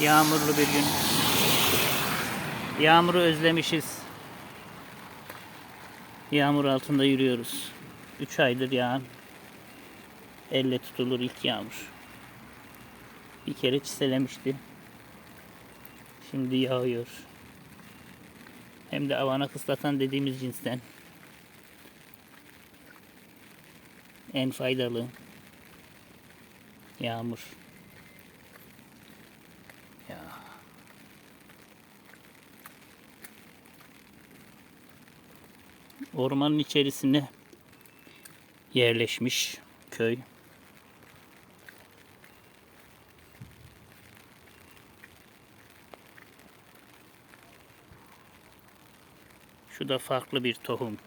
Yağmurlu bir gün. Yağmuru özlemişiz. Yağmur altında yürüyoruz. 3 aydır yağan elle tutulur ilk yağmur. Bir kere çiselemişti. Şimdi yağıyor. Hem de avana ıslatan dediğimiz cinsten. En faydalı yağmur. Ya. Ormanın içerisine yerleşmiş köy. Şu da farklı bir tohum.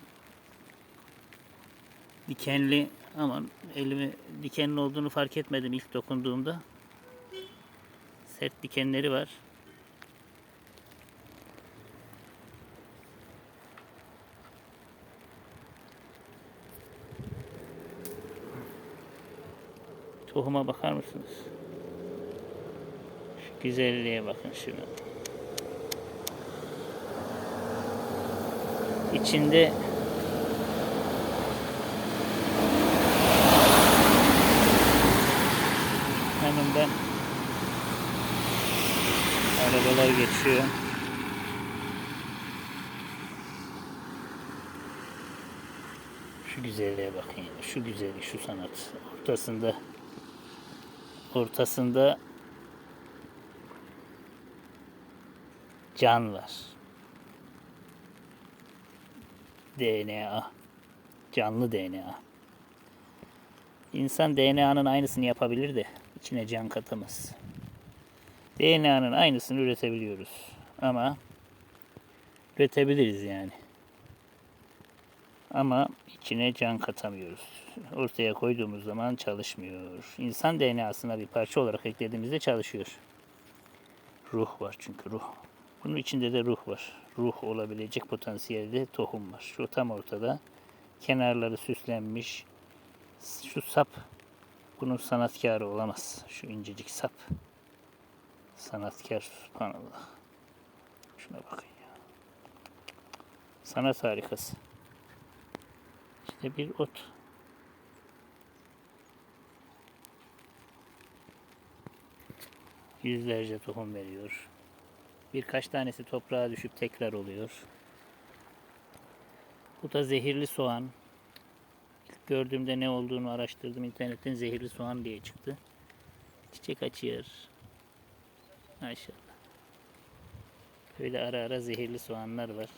Dikenli ama elime dikenli olduğunu fark etmedim ilk dokunduğumda. Sert dikenleri var. Tohuma bakar mısınız? Şu güzelliğe bakın şuna. İçinde arabalar geçiyor. Şu güzelliğe bakın. Şu güzellik, şu sanat. Ortasında ortasında can var. DNA. Canlı DNA. İnsan DNA'nın aynısını yapabilir de içine can katamaz. DNA'nın aynısını üretebiliyoruz. Ama üretebiliriz yani. Ama içine can katamıyoruz. Ortaya koyduğumuz zaman çalışmıyor. İnsan DNA'sına bir parça olarak eklediğimizde çalışıyor. Ruh var çünkü ruh. Bunun içinde de ruh var. Ruh olabilecek potansiyelde tohum var. Şu tam ortada. Kenarları süslenmiş. Şu sap bunun sanatkarı olamaz. Şu incecik sap. Sanatkar subhanallah. Şuna bakın ya. Sanat harikası. İşte bir ot. Yüzlerce tohum veriyor. Birkaç tanesi toprağa düşüp tekrar oluyor. Bu da zehirli soğan. İlk gördüğümde ne olduğunu araştırdım. İnternetten zehirli soğan diye çıktı. Çiçek açıyor. Maşallah. Böyle ara ara zehirli soğanlar var.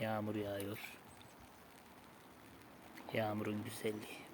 Yağmur yağıyor. Yağmurun güzelliği.